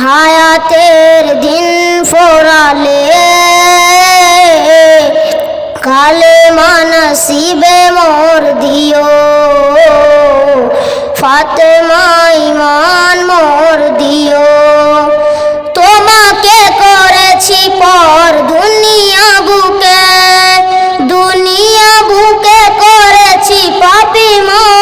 হায়াতের দিন ফোরালে কালে মানসিবে মোর দিও। ফাতেমা ইমান মোর দিও। তোমাকে করেছি পর দুনিয়া বুকে দুনিয়া বুকে করেছি পাপি মোর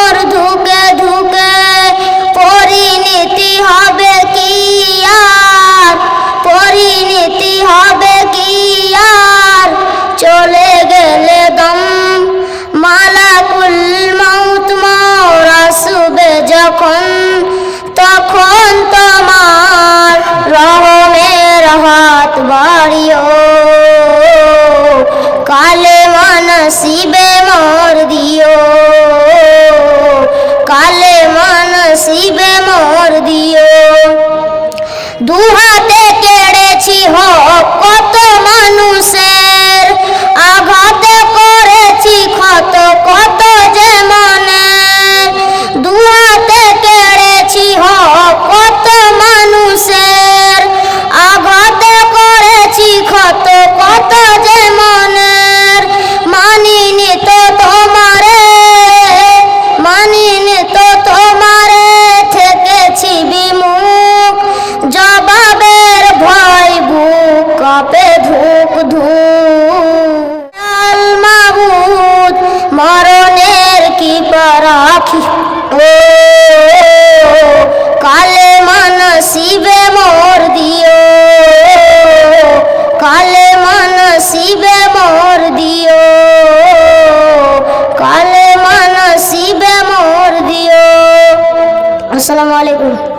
বাড়িও কালে মানসিবে মোর দিও। কালে মানসিবে মোর দিও। দুহাতে কেড়েছি হোক পরাখি ও, কালে মানসিবে মোর দিও। কালে মানসিবে মোর দিও। কালে মানসিবে মোর দিও। আসসালামু আলাইকুম।